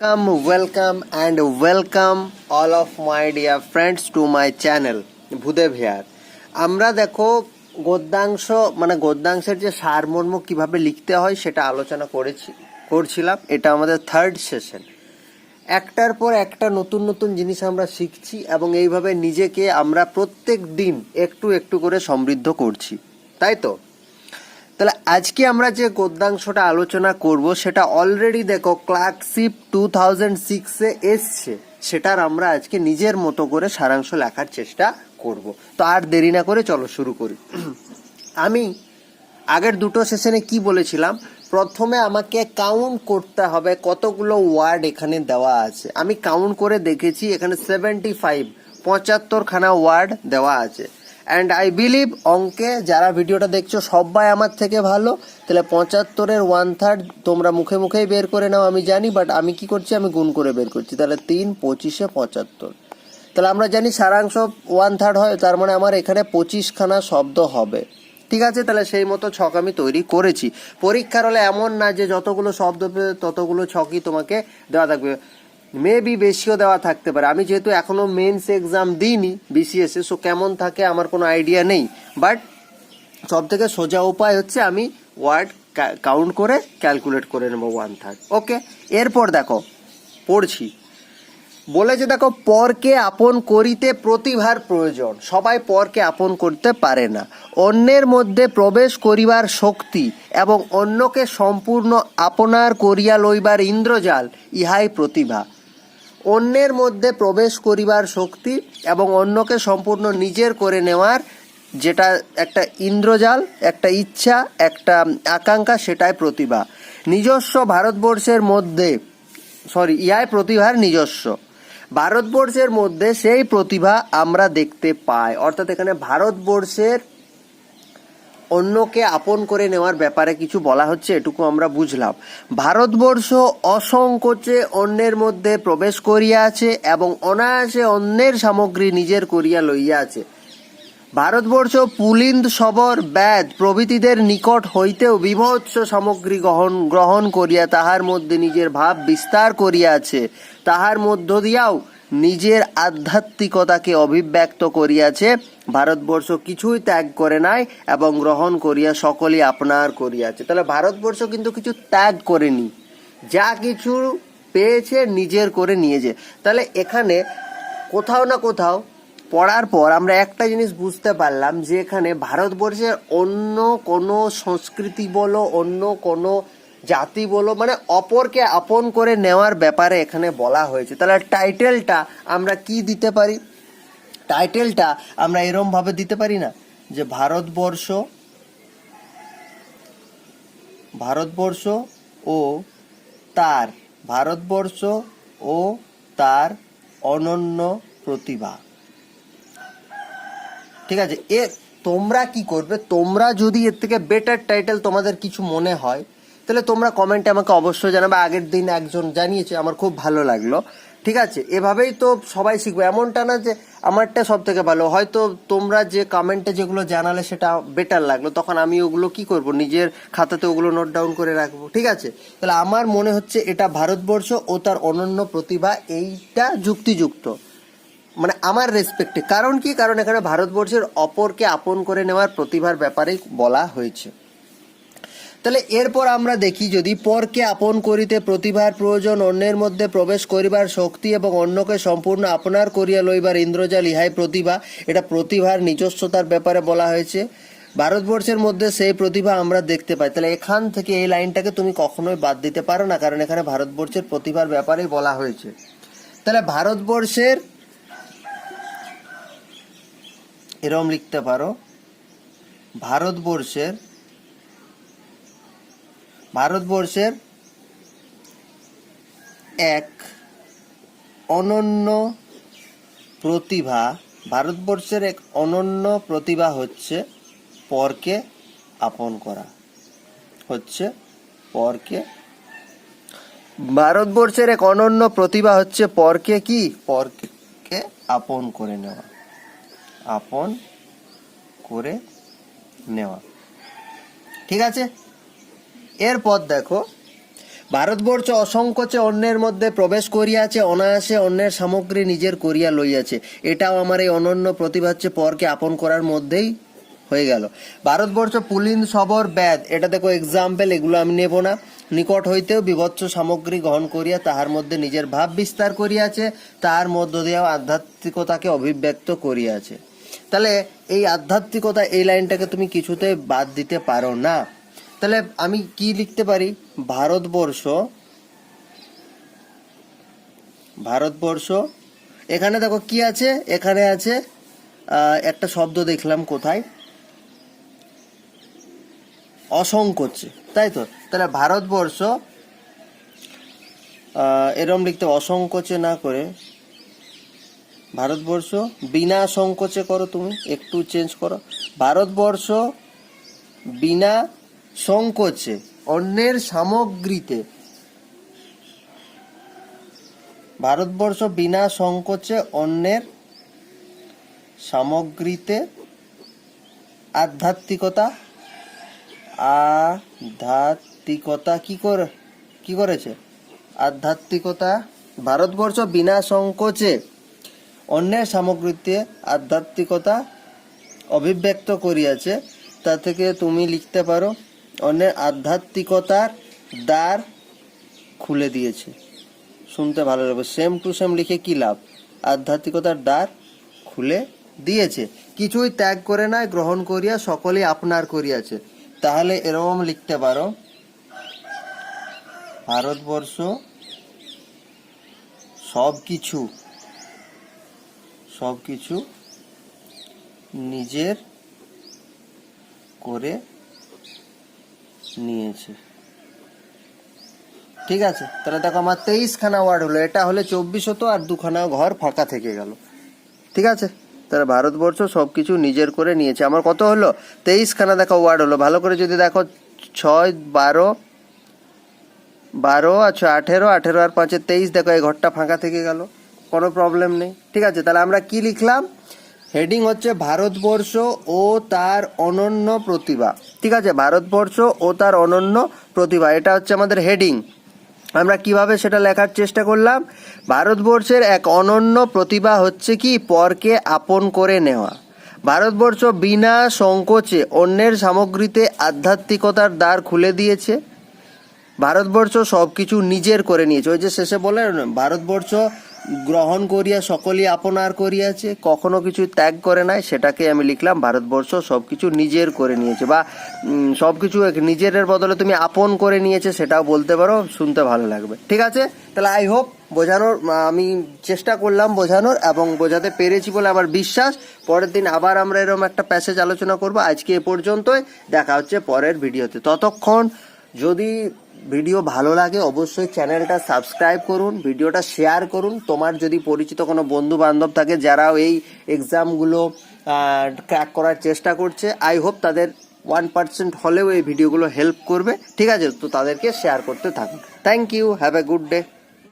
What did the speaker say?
Welcome, welcome, and welcome all of my dear friends to my channel Bhudeb here আমরা দেখো গদ্যাংশ মানে গদ্যাংশের যে সারমর্ম কীভাবে লিখতে হয় সেটা আলোচনা করেছি করছিলাম। এটা আমাদের থার্ড সেশন একটার পর একটা নতুন নতুন জিনিস আমরা শিখছি এবং এইভাবে নিজেকে আমরা প্রত্যেক দিন একটু একটু করে সমৃদ্ধ করছি। তাই তো? তাহলে আজকে আমরা যে গদ্যাংশটা আলোচনা করব, সেটা অলরেডি দেখো ক্লার্কশিপ টু থাউজেন্ড সিক্সে এসছে। সেটার আমরা আজকে নিজের মতো করে সারাংশ লেখার চেষ্টা করব। তো আর দেরি না করে চলো শুরু করি। আমি আগের দুটো সেশনে কি বলেছিলাম? প্রথমে আমাকে কাউন্ট করতে হবে কতগুলো ওয়ার্ড এখানে দেওয়া আছে। আমি কাউন্ট করে দেখেছি, এখানে সেভেন্টি ফাইভ পঁচাত্তরখানা ওয়ার্ড দেওয়া আছে। অ্যান্ড আই বিলিভ অঙ্কে, যারা ভিডিওটা দেখছ, সবাই আমার থেকে ভালো। তাহলে পঁচাত্তরের ওয়ান থার্ড তোমরা মুখে মুখেই বের করে নাও, আমি জানি বাট আমি কি করছি? আমি গুণ করে বের করছি। তাহলে তিন, পঁচিশে পঁচাত্তর। তাহলে আমরা জানি সারাংশ ওয়ান থার্ড হয়, তার মানে আমার এখানে পঁচিশখানা শব্দ হবে। ঠিক আছে? তাহলে সেই মতো ছক আমি তৈরি করেছি। পরীক্ষার হলে এমন না যে যতগুলো শব্দ পেয়ে ততগুলো ছকই তোমাকে দেওয়া থাকবে। মেবি বেশিও দেওয়া থাকতে পারে। আমি যেহেতু এখনও মেন্স এক্সাম দিইনি বিসিএস সো কেমন থাকে আমার কোনো আইডিয়া নেই। বাট সব থেকে সোজা উপায় হচ্ছে আমি ওয়ার্ড কাউন্ট করে ক্যালকুলেট করে নেব ওয়ান থার্ড ওকে এরপর দেখো, পড়ছি। বলেছে দেখো, পরকে আপন করিতে প্রতিভার প্রয়োজন। সবাই পরকে আপন করতে পারে না। অন্যের মধ্যে প্রবেশ করিবার শক্তি এবং অন্যকে সম্পূর্ণ আপনার করিয়া লইবার ইন্দ্রজাল, ইহাই প্রতিভা। অন্যের মধ্যে প্রবেশ করিবার শক্তি এবং অন্যকে সম্পূর্ণ নিজের করে নেওয়ার যেটা একটা ইন্দ্রজাল, একটা ইচ্ছা, একটা আকাঙ্ক্ষা, সেটাই প্রতিভা। নিজস্ব ভারতবর্ষের মধ্যে সরি ইহাই প্রতিভার নিজস্ব। ভারতবর্ষের মধ্যে সেই প্রতিভা আমরা দেখতে পাই। অর্থাৎ এখানে ভারতবর্ষের অন্যকে আপন করে নেওয়ার ব্যাপারে কিছু বলা হচ্ছে, এটুকু আমরা বুঝলাম। ভারতবর্ষ অসংকোচে অন্যের মধ্যে প্রবেশ করিয়াছে এবং অনায়াসে অন্যের সামগ্রী নিজের করিয়া লইয়াছে। ভারতবর্ষ পুলিন্দ সবর ব্যাদ প্রভৃতিদের নিকট হইতেও বিভৎস সামগ্রী গ্রহণ গ্রহণ করিয়া তাহার মধ্যে নিজের ভাব বিস্তার করিয়াছে। তাহার মধ্য দিয়াও নিজের আধ্যাত্মিকতাকে অভিব্যক্ত করিয়াছে, ভারতবর্ষ কিছুই ত্যাগ করে নাই এবং গ্রহণ করিয়া সকলেই আপনার করিয়াছে। তাহলে ভারতবর্ষ কিন্তু কিছু ত্যাগ করেনি। যা কিছু পেয়েছে নিজের করে নিয়েছে। তাহলে এখানে কোথাও না কোথাও পড়ার পর আমরা একটা জিনিস বুঝতে পারলাম যে এখানে ভারতবর্ষের অন্য কোনো সংস্কৃতি বলো, অন্য কোনো জাতি বলো মানে অপরকে আপন করে নেওয়ার ব্যাপারে এখানে বলা হয়েছে। তাহলে টাইটেলটা আমরা কি দিতে পারি? টাইটেলটা আমরা এরম ভাবে দিতে পারি না? যে ভারতবর্ষ ভারতবর্ষ ও তার, ভারতবর্ষ ও তার অনন্য প্রতিভা। ঠিক আছে? এ তোমরা কি করবে? তোমরা যদি এর থেকে বেটার টাইটেল তোমাদের কিছু মনে হয় তাহলে তোমরা কমেন্টে আমাকে অবশ্যই জানাবে। আগের দিন একজন জানিয়েছে, আমার খুব ভালো লাগল। ঠিক আছে? এভাবেই তো সবাই শিখবে। এমনটা না যে আমারটা সব থেকে ভালো। হয়তো তোমরা যে কমেন্টে যেগুলো জানালে সেটা বেটার লাগল। তখন আমি ওগুলো কি করব? নিজের খাতাতে ওগুলো নোট ডাউন করে রাখব। ঠিক আছে? তাহলে আমার মনে হচ্ছে এটা ভারতবর্ষ ও তার অনন্য প্রতিভা, এইটা যুক্তিযুক্ত। মানে আমার রেসপেক্টে কারণ কি? কারণ এখানে ভারতবর্ষের অপরকে আপন করে নেওয়ার প্রতিভার ব্যাপারেই বলা হয়েছে। তাহলে এরপর আমরা দেখি যদি পরকে আপন করিতে প্রতিভার প্রয়োজন অন্যের মধ্যে প্রবেশ করিবার শক্তি এবং অন্যকে সম্পূর্ণ আপনার করিয়া লইবার ইন্দ্রজাল, ইহাই প্রতিভা। এটা প্রতিভার নিজস্বতার ব্যাপারে বলা হয়েছে। ভারতবর্ষের মধ্যে সেই প্রতিভা আমরা দেখতে পাই। তাহলে এখান থেকে এই লাইনটাকে তুমি কখনোই বাদ দিতে পারো না, কারণ এখানে ভারতবর্ষের প্রতিভার ব্যাপারেই বলা হয়েছে। তাহলে ভারতবর্ষের এরম লিখতে পারো। ভারতবর্ষের ভারতবর্ষের এক অনন্য প্রতিভা, ভারতবর্ষের এক অনন্য প্রতিভা হচ্ছে পরকে আপন করা। হচ্ছে পরকে। ভারতবর্ষের এক অনন্য প্রতিভা হচ্ছে পরকে কি? পরকে আপন করে নেওয়া। আপন করে নেওয়া। ঠিক আছে? এরপর দেখো, ভারতবর্ষ অসংকোচে অন্যের মধ্যে প্রবেশ করিয়াছে, অনায়াসে অন্যের সামগ্রী নিজের করিয়া লইয়াছে। এটাও আমার এই অনন্য প্রতিভাচ্ছে পরকে আপন করার মধ্যেই হয়ে গেল। ভারতবর্ষ পুলিন সবর ব্যাদ এটা দেখো এক্সাম্পল এগুলো আমি নেব না। নিকট হইতেও বিভৎস সামগ্রী গ্রহণ করিয়া তাহার মধ্যে নিজের ভাব বিস্তার করিয়াছে, তাহার মধ্য দিয়েও আধ্যাত্মিকতাকে অভিব্যক্ত করিয়াছে। তাহলে এই আধ্যাত্মিকতা এই লাইনটাকে তুমি কিছুতে বাদ দিতে পারো না। তাহলে আমি কি লিখতে পারি? ভারতবর্ষ ভারতবর্ষ, এখানে দেখো কি আছে? এখানে আছে একটা শব্দ দেখলাম কোথায়? অসংকোচে, তাই তো? তাহলে ভারতবর্ষ এরম লিখতে অসংকোচে না করে। ভারতবর্ষ, বিনা সংকোচে করো তুমি, একটু চেঞ্জ করো। ভারতবর্ষ, বিনা সংকোচে, অন্যের সামগ্রীতে। ভারতবর্ষ বিনা সংকোচে, অন্যের সামগ্রীতে আধ্যাত্মিকতা আধ্যাত্মিকতা কি করে, কি করেছে? আধ্যাত্মিকতা, ভারতবর্ষ বিনা সংকোচে, অন্যের সামগ্রীতে আধ্যাত্মিকতা অভিব্যক্ত করিয়াছে। তা থেকে তুমি লিখতে পারো অন্যের আধ্যাত্মিকতার দ্বার খুলে দিয়েছে। শুনতে ভালো লাগবে। সেম টু সেম লিখে কি লাভ? আধ্যাত্মিকতার দ্বার খুলে দিয়েছে। কিছুই ত্যাগ করে নাই, গ্রহণ করিয়া সকলেই আপনার করিয়াছে। তাহলে এরকম লিখতে পারো। ভারতবর্ষ সব কিছু সব কিছু নিজের করে নিয়েছে। ঠিক আছে? তাহলে দেখো আমার তেইশ খানা ওয়ার্ড হলো। এটা হলে চব্বিশ হতো আর দুখানা ঘর ফাঁকা থেকে গেল। ঠিক আছে? তাহলে ভারতবর্ষ সব কিছু নিজের করে নিয়েছে। আমার কত হলো? তেইশ খানা দেখো ওয়ার্ড হলো। ভালো করে যদি দেখো, ছয়, বারো বারো আচ্ছা আঠেরো আঠেরো আর পাঁচে তেইশ, দেখো এই ঘরটা ফাঁকা থেকে গেল। কোনো প্রবলেম নেই। ঠিক আছে? তাহলে আমরা কি লিখলাম? হেডিং হচ্ছে ভারতবর্ষ ও তার অনন্য প্রতিভা। ঠিক আছে, ভারতবর্ষ ও তার অনন্য প্রতিভা, এটা হচ্ছে আমাদের হেডিং। আমরা কীভাবে সেটা লেখার চেষ্টা করলাম? ভারতবর্ষের এক অনন্য প্রতিভা হচ্ছে কি? পরকে আপন করে নেওয়া। ভারতবর্ষ বিনা সংকোচে অন্যের সামগ্রীতে আধ্যাত্মিকতার দ্বার খুলে দিয়েছে। ভারতবর্ষ সব কিছু নিজের করে নিয়েছে। ওই যে শেষে বলে ভারতবর্ষ গ্রহণ করিয়া সকলই আপনার করিয়াছে, কখনো কিছু ত্যাগ করে নাই, সেটাকে আমি লিখলাম, ভারতবর্ষ সব কিছু নিজের করে নিয়েছে, বা সব কিছু নিজের বদলে তুমি আপন করে নিয়েছে, সেটাও বলতে পারো, শুনতে ভালো লাগবে। ঠিক আছে? তাহলে আই হোপ বোঝানোর আমি চেষ্টা করলাম বোঝানোর, এবং বোঝাতে পেরেছি বলে আমার বিশ্বাস। পরের দিন আবার আমরা এরকম একটা প্যাসেজ আলোচনা করব। আজকে এ পর্যন্তই। দেখা হচ্ছে পরের ভিডিওতে ততক্ষণ যদি ভিডিও ভালো লাগে, অবশ্যই চ্যানেলটা সাবস্ক্রাইব করুন, ভিডিওটা শেয়ার করুন। তোমার যদি পরিচিত কোনো বন্ধু বান্ধব থাকে যারা এই এক্সামগুলো ক্র্যাক করার চেষ্টা করছে আই হোপ তাদের ওয়ান পার্সেন্ট হলেও এই ভিডিওগুলো হেল্প করবে। ঠিক আছে, তো তাদেরকে শেয়ার করতে থাকুন। Thank you have a good day